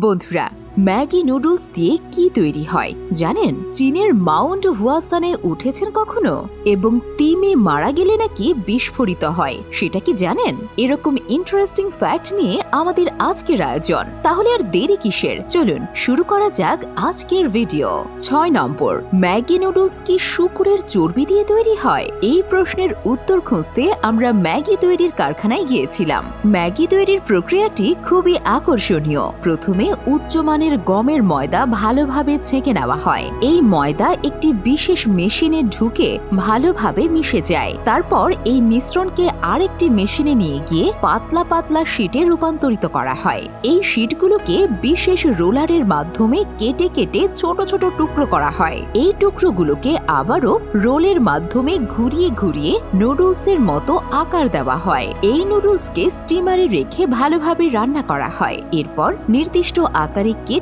বন্ধুরা Maggi noodles দিয়ে কি তৈরি হয়, জানেন? চীনের মাউন্ট হুয়াসানে উঠেছেন কখনো? এবং তিমি মারা গেলে নাকি বিস্ফোরিত হয়, সেটা কি জানেন? এরকম ইন্টারেস্টিং ফ্যাক্ট নিয়ে আমাদের আজকের আয়োজন। তাহলে আর দেরি কিসের? চলুন, শুরু করা যাক আজকের ভিডিও ছয় নম্বর, ম্যাগি নুডলস কি শুকুরের চর্বি দিয়ে তৈরি হয়? এই প্রশ্নের উত্তর খুঁজতে আমরা ম্যাগি তৈরির কারখানায় গিয়েছিলাম। ম্যাগি তৈরির প্রক্রিয়াটি খুবই আকর্ষণীয়। প্রথমে উচ্চমানের গমের ময়দা ভালোভাবে ছেঁকে নেওয়া হয়। এই ময়দা একটি বিশেষ মেশিনে ঢুকে ভালোভাবে মিশে যায়। তারপর এই মিশ্রণকে আরেকটি মেশিনে নিয়ে গিয়ে পাতলা পাতলা শীটে রূপান্তরিত করা হয়। এই শীটগুলোকে বিশেষ রোলারের মাধ্যমে কেটে কেটে ছোট ছোট টুকরো করা হয়। এই টুকরোগুলোকে আবারও রোলের মাধ্যমে ঘুরিয়ে ঘুরিয়ে নুডলসের মতো আকার দেওয়া হয়। এই নুডলসকে স্টিমারে রেখে ভালোভাবে রান্না করা হয়। এরপর নির্দিষ্ট আকারে কেটে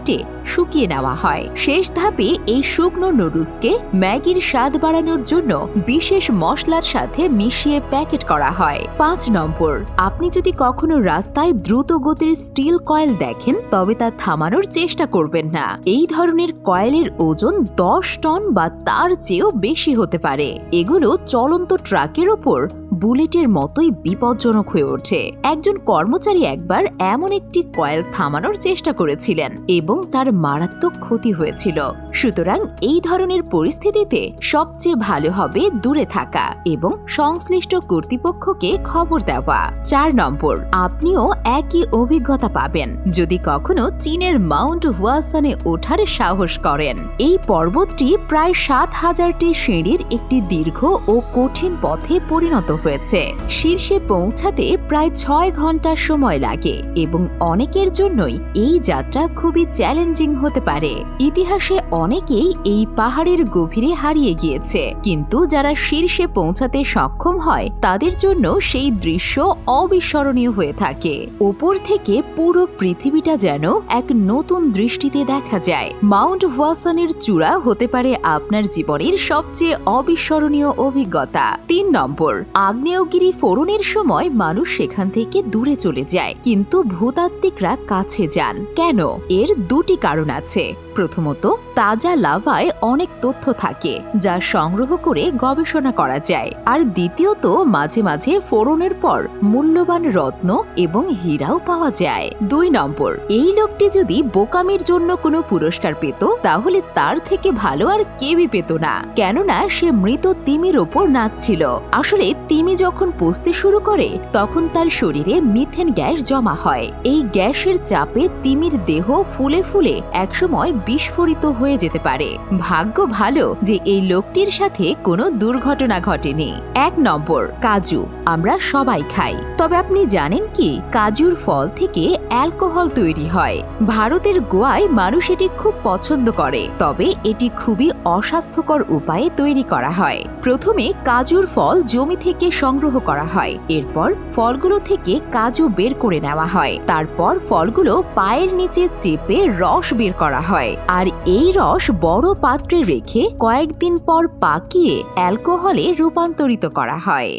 শুকিয়ে নেওয়া হয়। শেষ ধাপে এই শুকনো নুডলসকে ম্যাগির স্বাদ বাড়ানোর জন্য বিশেষ মশলার সাথে মিশিয়ে প্যাকেট করা হয়। পাঁচ নম্বর, আপনি যদি কখনো রাস্তায় দ্রুত গতির স্টিল কয়েল দেখেন, তবে তা থামানোর চেষ্টা করবেন না। এই ধরনের কয়েলের ওজন দশ টন বা তার চেয়েও বেশি হতে পারে। এগুলো চলন্ত ট্রাকের ওপর বুলেটের মতোই বিপজ্জনক হয়ে ওঠে একজন কর্মচারী একবার এমন একটি কয়েল থামানোর চেষ্টা করেছিলেন এবং তার মারাত্মক ক্ষতি হয়েছিল। সুতরাং এই ধরনের পরিস্থিতিতে সবচেয়ে ভালো হবে দূরে থাকা এবং সংশ্লিষ্ট কর্তৃপক্ষকে খবর দেওয়া। চার নম্বর, আপনিও একই অভিজ্ঞতা পাবেন। যদি কখনো চীনের মাউন্ট হুয়াসানে ওঠার সাহস করেন, এই পর্বতটি প্রায় সাত হাজারটি সিঁড়ির একটি দীর্ঘ ও কঠিন পথে পরিণত হয়েছে। শীর্ষে পৌঁছাতে প্রায় ছয় ঘণ্টা সময় লাগে এবং অনেকের জন্যই এই যাত্রা খুবই চ্যালেঞ্জিং হতে পারে। ইতিহাসে অনেকেই এই পাহাড়ের গভীরে হারিয়ে গিয়েছে, কিন্তু যারা শীর্ষে পৌঁছাতে সক্ষম হয়, তাদের জন্য সেই দৃশ্য অবিস্মরণীয় হয়ে থাকে। উপর থেকে পুরো পৃথিবীটা যেন এক নতুন দৃষ্টিতে দেখা যায়। মাউন্ট ওয়াসানের চূড়া হতে পারে আপনার জীবনের সবচেয়ে অবিস্মরণীয় অভিজ্ঞতা। তিন নম্বর আগ্নেয়গিরি ফোড়নের সময় মানুষ সেখান থেকে দূরে চলে যায়, কিন্তু ভূতাত্ত্বিকরা কাছে যান। কেন? এর দুটি কারণ আছে। প্রথমত, তাজা লাভায় অনেক তথ্য থাকে, যা সংগ্রহ করে গবেষণা করা যায়। আর দ্বিতীয়ত, মাঝে মাঝে ফোড়নের পর মূল্যবান রত্ন এবং হীরাও পাওয়া যায়। দুই নম্বর, এই লোকটি যদি বোকামির জন্য কোনো পুরস্কার পেত, তাহলে তার থেকে ভালো আর কেউই পেত না। কেননা, সে মৃত তিমির ওপর নাচছিল। আসলে তিমি যখন পচতে শুরু করে, তখন তার শরীরে মিথেন গ্যাস জমা হয়। এই গ্যাসের চাপে তিমির দেহ ফুলে ফুলে একসময় বিস্ফোরিত হয়ে যেতে পারে। ভাগ্য ভালো যে এই লোকটির সাথে কোনো দুর্ঘটনা ঘটেনি। এক নম্বর, কাজু, আমরা সবাই খাই। তবে আপনি জানেন কি, কাজুর ফল থেকে অ্যালকোহল তৈরি হয়। ভারতের গোয়ায় মানুষ এটি খুব পছন্দ করে, তবে এটি খুবই অস্বাস্থ্যকর উপায়ে তৈরি করা হয়। প্রথমে কাজুর ফল জমি থেকে সংগ্রহ করা হয়, এরপর ফলগুলো থেকে কাজু বের করে নেওয়া হয়। তারপর ফলগুলো পায়ের নিচে চেপে রস বের করা হয়, আর এই রস বড় পাত্রে রেখে কয়েকদিন পর পাকিয়ে অ্যালকোহলে রূপান্তরিত করা হয়।